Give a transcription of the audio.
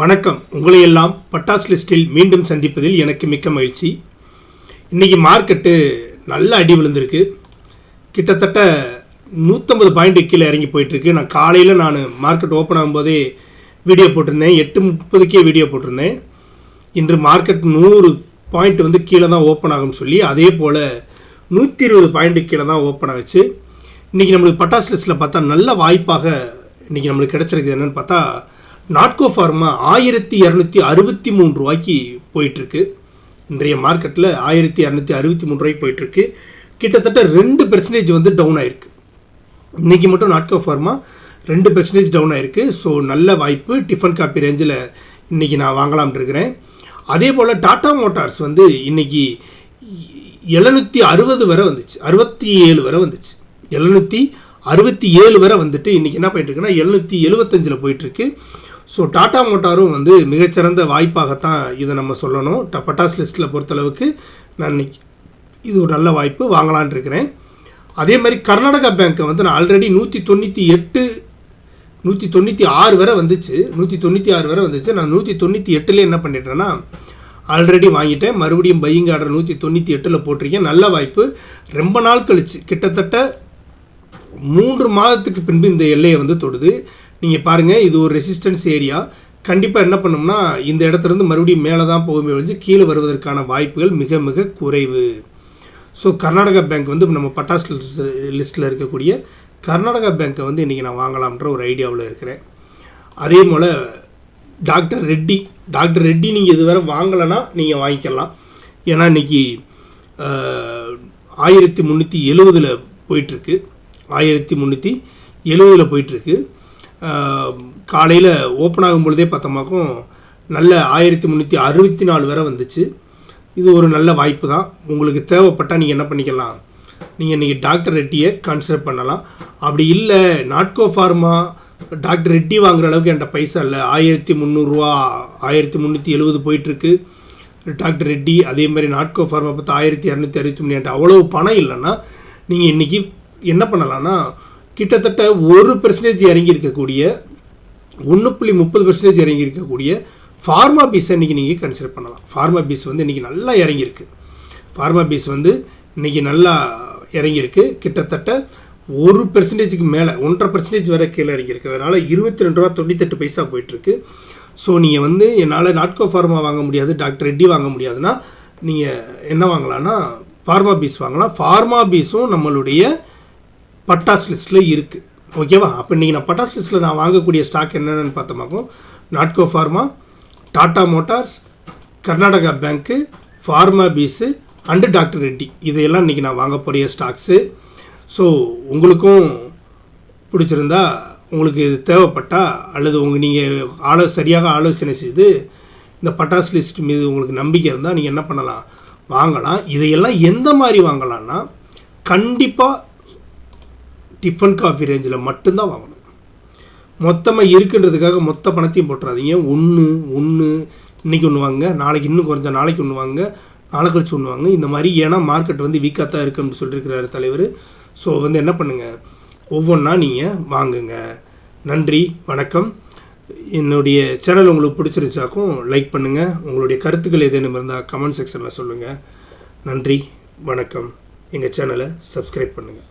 வணக்கம். உங்களையெல்லாம் பட்டாஸ் லிஸ்டில் மீண்டும் சந்திப்பதில் எனக்கு மிக்க மகிழ்ச்சி. இன்றைக்கி மார்க்கெட்டு நல்ல அடி விழுந்திருக்கு. கிட்டத்தட்ட நூற்றம்பது பாயிண்ட் கீழே இறங்கி போயிட்டுருக்கு. நான் காலையில் நான் மார்க்கெட் ஓப்பன் ஆகும்போதே வீடியோ போட்டிருந்தேன். எட்டு முப்பதுக்கே வீடியோ போட்டிருந்தேன். இன்று மார்க்கெட் நூறு பாயிண்ட் வந்து கீழே தான் ஓப்பன் ஆகும்னு சொல்லி அதே போல் நூற்றி இருபது பாயிண்ட்டு கீழே தான் ஓப்பன் ஆகிச்சு. இன்றைக்கி நம்மளுக்கு பட்டாஸ் லிஸ்ட்டில் பார்த்தா நல்ல வாய்ப்பாக இன்றைக்கி நம்மளுக்கு கிடச்சிருக்கு என்னென்னு பார்த்தா நாட்கோ ஃபார்மா ஆயிரத்தி இரநூத்தி அறுபத்தி மூணு ரூபாய்க்கு போயிட்டுருக்கு. இன்றைய மார்க்கெட்டில் ஆயிரத்தி இரநூத்தி அறுபத்தி மூணு ரூபாய்க்கு போயிட்டுருக்கு. கிட்டத்தட்ட ரெண்டு பெர்சன்டேஜ் வந்து டவுன் ஆயிருக்கு. இன்றைக்கி மட்டும் நாட்கோ ஃபார்மா ரெண்டு பெர்சன்டேஜ் டவுன் ஆயிருக்கு. ஸோ நல்ல வாய்ப்பு. டிஃபன் காப்பி ரேஞ்சில் இன்றைக்கி நான் வாங்கலாம்னு இருக்கிறேன். அதே போல் டாட்டா மோட்டார்ஸ் வந்து இன்றைக்கி எழுநூற்றி அறுபது வரை வந்துச்சு. அறுபத்தி ஏழு வரை வந்துச்சு. எழுநூற்றி அறுபத்தி ஏழு வரை வந்துட்டு இன்றைக்கி என்ன போயிட்டுருக்குன்னா எழுநூற்றி எழுபத்தஞ்சில் போயிட்டுருக்கு. ஸோ டாடா மோட்டாரும் வந்து மிகச்சிறந்த வாய்ப்பாகத்தான் இதை நம்ம சொல்லணும். டப்பட்டாஸ் பட்டாஸ் லிஸ்ட்டில் பொறுத்தளவுக்கு நான் இன்னைக்கு இது ஒரு நல்ல வாய்ப்பு வாங்கலான் இருக்கிறேன். அதே மாதிரி கர்நாடகா பேங்க்கை வந்து நான் ஆல்ரெடி நூற்றி தொண்ணூற்றி எட்டு நூற்றி தொண்ணூற்றி ஆறு வரை வந்துச்சு. நூற்றி தொண்ணூற்றி ஆறு வரை வந்துச்சு. நான் நூற்றி தொண்ணூற்றி எட்டில் என்ன பண்ணிட்டேன்னா ஆல்ரெடி வாங்கிட்டேன். மறுபடியும் பையிங் ஆர்டர் நூற்றி தொண்ணூற்றி எட்டில் போட்டிருக்கேன். நல்ல வாய்ப்பு. ரொம்ப நாள் கழிச்சு கிட்டத்தட்ட மூன்று மாதத்துக்கு பின்பு இந்த எல்லையை வந்து தொடுது. நீங்கள் பாருங்கள் இது ஒரு ரெசிஸ்டன்ஸ் ஏரியா கண்டிப்பாக என்ன பண்ணோம்னா இந்த இடத்துலேருந்து மறுபடியும் மேலே தான் போகுமே ஒழிஞ்சு கீழே வருவதற்கான வாய்ப்புகள் மிக மிக குறைவு. ஸோ கர்நாடகா பேங்க் வந்து நம்ம பட்டாஸ் லிஸ்ட்டில் இருக்கக்கூடிய கர்நாடகா பேங்க்கை வந்து இன்றைக்கி நான் வாங்கலாம்ன்ற ஒரு ஐடியாவில் இருக்கிறேன். அதே போல் டாக்டர் ரெட்டி டாக்டர் ரெட்டி நீங்கள் இதுவரை வாங்கலைன்னா நீங்கள் வாங்கிக்கலாம். ஏன்னா இன்றைக்கி ஆயிரத்தி முந்நூற்றி எழுவதில் போயிட்டுருக்கு ஆயிரத்தி முந்நூற்றி எழுவதில் போயிட்டுருக்கு. காலையில் ஓப்பன் ஆகும் பொழுதே பார்த்தோமாக்கும் நல்ல ஆயிரத்தி முந்நூற்றி அறுபத்தி நாலு வரை வந்துச்சு. இது ஒரு நல்ல வாய்ப்பு தான் உங்களுக்கு தேவைப்பட்டால் நீங்கள் என்ன பண்ணிக்கலாம்? நீங்கள் இன்றைக்கி டாக்டர் ரெட்டியை கன்சிடர் பண்ணலாம். அப்படி இல்லை நாட்கோ ஃபார்மா டாக்டர் ரெட்டி வாங்குற அளவுக்கு என்கிட்ட பைசா இல்லை. ஆயிரத்தி முந்நூறுரூவா ஆயிரத்தி முந்நூற்றி எழுபது போயிட்டுருக்கு. டாக்டர் ரெட்டி அதே மாதிரி நாட்கோ ஃபார்மா பார்த்து ஆயிரத்தி இரநூத்தி அறுபத்தி மூணு என்கிட்ட அவ்வளோ பணம் இல்லைன்னா நீங்கள் இன்றைக்கி என்ன பண்ணலாம்னா கிட்டத்தட்ட ஒரு பெர்சன்டேஜ் இறங்கி இருக்கக்கூடிய ஒன்று புள்ளி முப்பது பெர்சன்டேஜ் இறங்கி இருக்கக்கூடிய ஃபார்மா பீஸை இன்றைக்கி நீங்கள் கன்சிடர் பண்ணலாம். ஃபார்மா பீஸ் வந்து இன்றைக்கி நல்லா இறங்கியிருக்கு. ஃபார்மா பீஸ் வந்து இன்றைக்கி நல்லா இறங்கியிருக்கு. கிட்டத்தட்ட ஒரு பெர்சன்டேஜுக்கு மேலே ஒன்றரை பெர்சன்டேஜ் வரை கீழே இறங்கியிருக்கு அதனால் இருபத்தி ரெண்டு ரூபா தொண்ணூத்தெட்டு பைசா போயிட்டுருக்கு. ஸோ நீங்கள் வந்து என்னால் நாட்கோ ஃபார்மா வாங்க முடியாது டாக்டர் ரெட்டி வாங்க முடியாதுன்னா நீங்கள் என்ன வாங்கலாம்னா ஃபார்மா பீஸ் வாங்கலாம். ஃபார்மா பீஸும் நம்மளுடைய பட்டாஸ் லிஸ்ட்டில் இருக்குது ஓகேவா அப்போ இன்றைக்கி நான் பட்டாஸ் லிஸ்ட்டில் நான் வாங்கக்கூடிய ஸ்டாக் என்னென்னு பார்த்தோமாக்கும் Natco pharma Tata Motors Karnataka bank pharma bees and doctor Reddy இதையெல்லாம் இன்றைக்கி நான் வாங்க போகிற ஸ்டாக்ஸு ஸோ உங்களுக்கும் பிடிச்சிருந்தா உங்களுக்கு இது தேவைப்பட்டா அல்லது உங்கள் நீங்கள் ஆலோ சரியாக ஆலோசனை செய்து இந்த பட்டாஸ் லிஸ்ட் மீது உங்களுக்கு நம்பிக்கை இருந்தால் நீங்கள் என்ன பண்ணலாம்? வாங்கலாம். இதையெல்லாம் எந்த மாதிரி வாங்கலாம்னா கண்டிப்பாக டிஃபன் காஃபி ரேஞ்சில் மட்டும்தான் வாங்கணும். மொத்தமாக இருக்குன்றதுக்காக மொத்த பணத்தையும் போட்டுறாதீங்க. ஒன்று ஒன்று இன்றைக்கி ஒன்று வாங்க நாளைக்கு இன்னும் கொஞ்சம் நாளைக்கு ஒன்று வாங்க நாளை கழிச்சு ஒன்று வாங்க. இந்த மாதிரி ஏன்னா மார்க்கெட் வந்து வீக்காக தான் இருக்குன்னு சொல்லியிருக்கிறாரு தலைவர். ஸோ வந்து என்ன பண்ணுங்கள் ஒவ்வொன்றா நீங்கள் வாங்குங்க. நன்றி வணக்கம். என்னுடைய சேனல் உங்களுக்கு பிடிச்சிருந்தாக்கும் லைக் பண்ணுங்கள் உங்களுடைய கருத்துக்கள் ஏதேனும் இருந்தால் கமெண்ட் செக்ஷனில் சொல்லுங்கள் நன்றி வணக்கம். எங்கள் சேனலை சப்ஸ்கிரைப் பண்ணுங்கள்